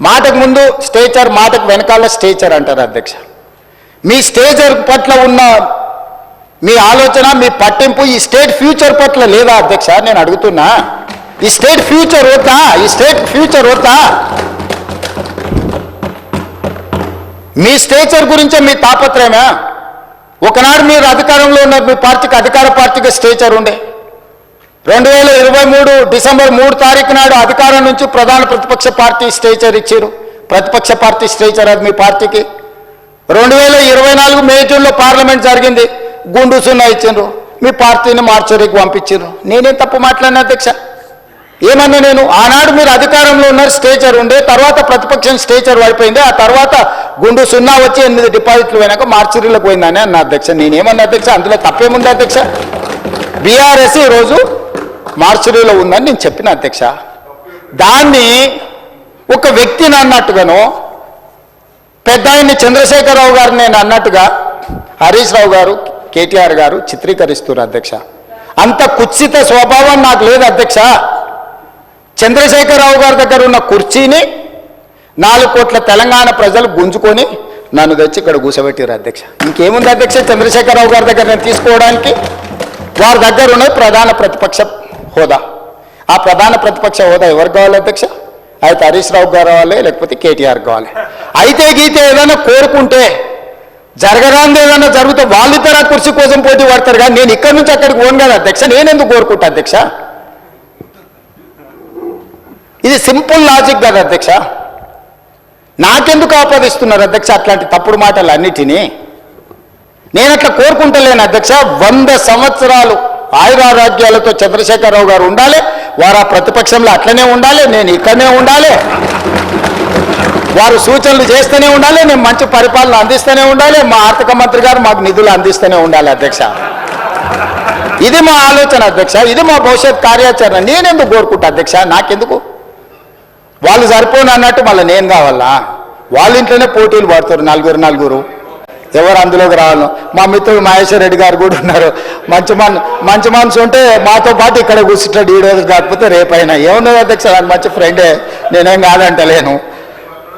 మాటకు ముందు స్టేచర్ మాటకు వెనకాల స్టేచర్ అంటారు అధ్యక్ష. మీ స్టేచర్ పట్ల ఉన్న మీ ఆలోచన మీ పట్టింపు ఈ స్టేట్ ఫ్యూచర్ పట్ల లేదా అధ్యక్ష? నేను అడుగుతున్నా. ఈ స్టేట్ ఫ్యూచర్ వద్దా? ఈ స్టేట్ ఫ్యూచర్ వద్దా? మీ స్టేచర్ గురించే మీ తాపత్రయమా? ఒకనాడు మీరు అధికారంలో ఉన్న మీ పార్టీకి అధికార పార్టీకి స్టేచర్ ఉండే. రెండు వేల ఇరవై మూడు డిసెంబర్ మూడు తారీఖు నాడు అధికారం నుంచి ప్రధాన ప్రతిపక్ష పార్టీ స్టేచర్ ఇచ్చారు. ప్రతిపక్ష పార్టీ స్టేచర్ అది మీ పార్టీకి. రెండు వేల ఇరవై నాలుగు మే జూన్లో పార్లమెంట్ జరిగింది. గుండు సున్నా ఇచ్చిండ్రు. మీ పార్టీని మార్చరీకి పంపించారు నేనేం తప్పు మాట్లాడిన అధ్యక్ష? ఏమన్నా నేను? ఆనాడు మీరు అధికారంలో ఉన్నారు స్టేచర్ ఉండే తర్వాత ప్రతిపక్షం స్టేచర్ పడిపోయింది. ఆ తర్వాత గుండు సున్నా వచ్చి ఎనిమిది డిపాజిట్లు పోయినాక మార్చరీలకు పోయిందని అన్న అధ్యక్ష. నేనేమన్నా అధ్యక్ష? అందులో తప్పేముంది అధ్యక్ష? బీఆర్ఎస్ ఈరోజు మార్చరీలో ఉందని నేను చెప్పిన అధ్యక్ష. దాన్ని ఒక వ్యక్తిని అన్నట్టుగాను పెద్ద ఆయన్ని చంద్రశేఖరరావు గారు నేను అన్నట్టుగా హరీష్ రావు గారు కేటీఆర్ గారు చిత్రీకరిస్తున్నారు అధ్యక్ష. అంత కుత్సిత స్వభావం నాకు లేదు అధ్యక్ష. చంద్రశేఖరరావు గారి దగ్గర ఉన్న కుర్చీని నాలుగు కోట్ల తెలంగాణ ప్రజలు గుంజుకొని నన్ను తెచ్చి ఇక్కడ కూర్చోబెట్టారు అధ్యక్ష. ఇంకేముంది అధ్యక్ష చంద్రశేఖరరావు గారి దగ్గర నేను తీసుకోవడానికి? వారి దగ్గర ఉన్నది ప్రధాన ప్రతిపక్ష హోదా. ఆ ప్రధాన ప్రతిపక్ష హోదా ఎవరు కావాలి అధ్యక్ష? అయితే హరీష్ రావు గారు కావాలి లేకపోతే కేటీఆర్ కావాలి. అయితే గీతే ఏదైనా కోరుకుంటే జరగరాంది ఏదైనా జరిగితే వాళ్ళిద్దరు ఆ కుర్చీ కోసం పోటీ పడతారు కానీ నేను ఇక్కడి నుంచి అక్కడికి పోను కదా అధ్యక్ష. నేను ఎందుకు కోరుకుంటా అధ్యక్ష? ఇది సింపుల్ లాజిక్ కదా అధ్యక్ష. నాకెందుకు ఆపాదిస్తున్నారు అధ్యక్ష అట్లాంటి తప్పుడు మాటలు అన్నిటినీ? నేను అట్లా కోరుకుంటలేను అధ్యక్ష. వంద సంవత్సరాలు ఆయురారోగ్యాలతో చంద్రశేఖరరావు గారు ఉండాలి వారు ఆ ప్రతిపక్షంలో అట్లనే ఉండాలి నేను ఇక్కడనే ఉండాలి. వారు సూచనలు చేస్తూనే ఉండాలి నేను మంచి పరిపాలన అందిస్తూనే ఉండాలి మా ఆర్థిక మంత్రి గారు మాకు నిధులు అందిస్తూనే ఉండాలి అధ్యక్ష. ఇది మా ఆలోచన అధ్యక్ష. ఇది మా భవిష్యత్ కార్యాచరణ. నేనెందుకు కోరుకుంటా అధ్యక్ష? నాకెందుకు? వాళ్ళు సరిపోను అన్నట్టు మళ్ళీ నేను కావాలా? వాళ్ళ ఇంట్లోనే పోటీలు పడుతారు నలుగురు నలుగురు. ఎవరు అందులోకి రావాలను? మా మిత్రుడు మహేశ్వర్ రెడ్డి గారు కూడా ఉన్నారు. మంచి మన మంచి మనసు ఉంటే మాతో పాటు ఇక్కడ కూర్చుంటాడు ఈ రోజు కాకపోతే రేపైనా. ఏమున్నది అధ్యక్ష? నాకు మంచి ఫ్రెండే నేనేం కాదంటలేను.